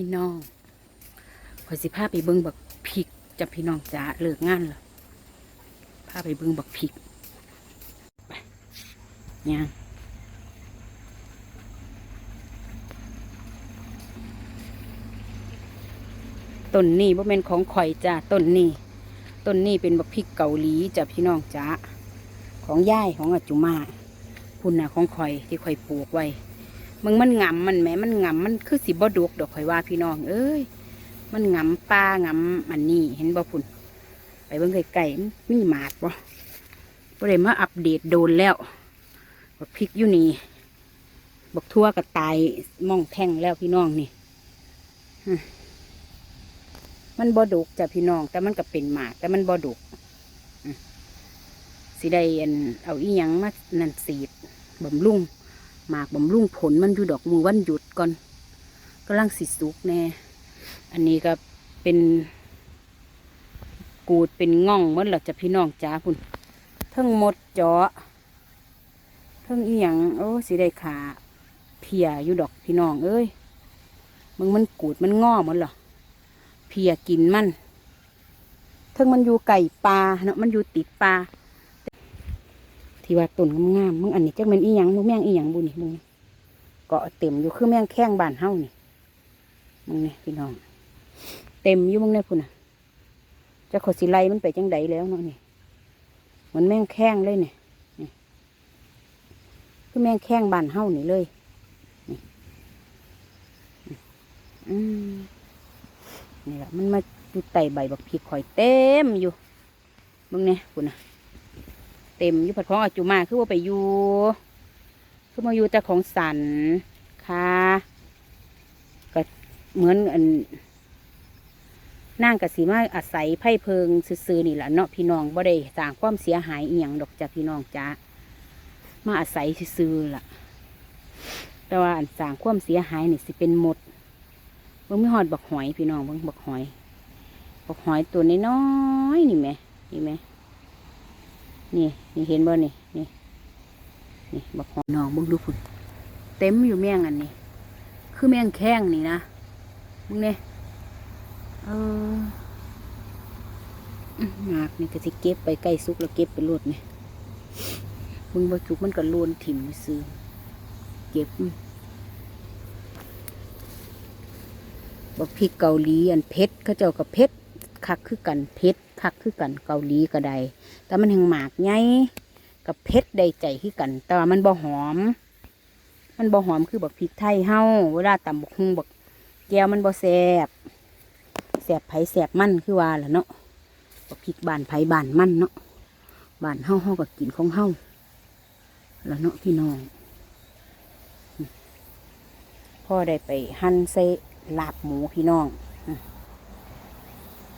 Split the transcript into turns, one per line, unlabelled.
พี่น้องขอยสิพาไปเบิ่งบักพริกจะพี่น้องจ๋าเลิกงานแล้วพาไปเบิ่งบักพริกไปย่างต้นนี้บ่แม่นของข่อยจ้าต้นนี้ต้นนี้เป็นบักพริกเกาหลีจ้ะพี่น้องจ๋าของย่ายของอาจุมาพุ่นน่ะของข่อยที่ข่อยปลูกไว้ มึงมันงำมันแหมมันงำมันคือสิบ่ดกดอกข่อยว่าพี่น้อง เอ้ย มันงำปลางำอันนี้เห็นบ่พุ่นไปเบิ่งไก่ๆมีหมาดบ่บ่ได้มาอัปเดตโดนแล้วบักพริกอยู่นี่บักทั่วก็ตายมองแท่งแล้วพี่น้องนี่มันบ่ดกจ้ะพี่น้อง แต่มันก็เป็นหมาก แต่มันบ่ดกสิได้เอาอีหยังมานันสีดบำรุง หมากบำรุงผลมันอยู่ดอกมือวันหยุดก่อนกำลังสิสุกแน่ อันนี้ก็เป็นกูดเป็นง่องเมื่อหลักจะพี่น้องจ้าพุ่นเทิงหมดเจาะเทิงเอียงโอ้สิได้ขาเพียอยู่ดอกพี่น้องเอ้ยมึงมันกูดมันง่อหมดเหรอเพียกินมันเทิงมันอยู่ไก่ปลาเนาะมันอยู่ติดปลา ที่ว่าต้นงามมึงอันนี้จักแม่นอีหยังมึงแม่งอีหยังบุนี่มึงเกาะเต็มอยู่คือแม่งแข้งบานเฮานี่มึงนี่พี่น้อง เต็มอยู่มึงเนี่ยพุ่นน่ะจะขดสิไลมันไปจังใดแล้วเนาะนี่เหมือนแม่งแข้งเลยเนี่ยนี่คือแม่งแข้งบานเฮานี่เลยนี่อืมนี่แหละมันมาอยู่ไต่ใบบักพริกข่อยเต็มอยู่มึงเนี่ยพุ่นน่ะ เต็มยูผัดของอาจุมาคือว่าไปอยู่คือมาอยู่แต่ของสันค่ะก็เหมือนอันนั่งกับสีมาอาศัยไพ่เพิงซื้อๆนี่แหละเนาะพี่น้องบ่ได้สร้างความเสียหายอีหยังดอกจากพี่น้องจ้ามาอาศัยซื้อๆล่ะ แต่ว่าอันสร้างความเสียหายนี่สิเป็นหมดเบิ่งไม่หอดบักหอยพี่น้องเบิ่งบักหอยบักหอยตัวน้อยๆนี่ไหมนี่ไหม นี่นี่เห็นบ่นี่นี่นี่บักหอน้องเบิ่งดูพุ่นเต็มอยู่แมงอันนี้ คือแมงแข้งนี่นะมึงเนี่ยเออหมากนี่ก็สิเก็บไปใกล้สุกแล้วเก็บไปรวดเนี่ยมึงบ่จุกมันก็โลนถิ่มซื้อเก็บบักพริกเกาหลีอันเผ็ดเขาเจ้ากับเผ็ดคักคือกันเผ็ด คักคือกันเกาหลีก็ได้แต่มันแห่งหมากไงกับเพชรไดใจคือกัน แต่ว่ามันบ่หอม มันบ่หอมคือบักพริกไทยเฮาเวลาตำบักฮุงบักแก้วมันบ่แสบแสบไผแสบมันคือว่าแหละเนาะบักพริกบานไผบานมันเนาะบานเฮาเฮาก็กินของเฮาแล้วเนาะพี่น้องพ่อได้ไปหั่นใส่ลาบหมูพี่น้อง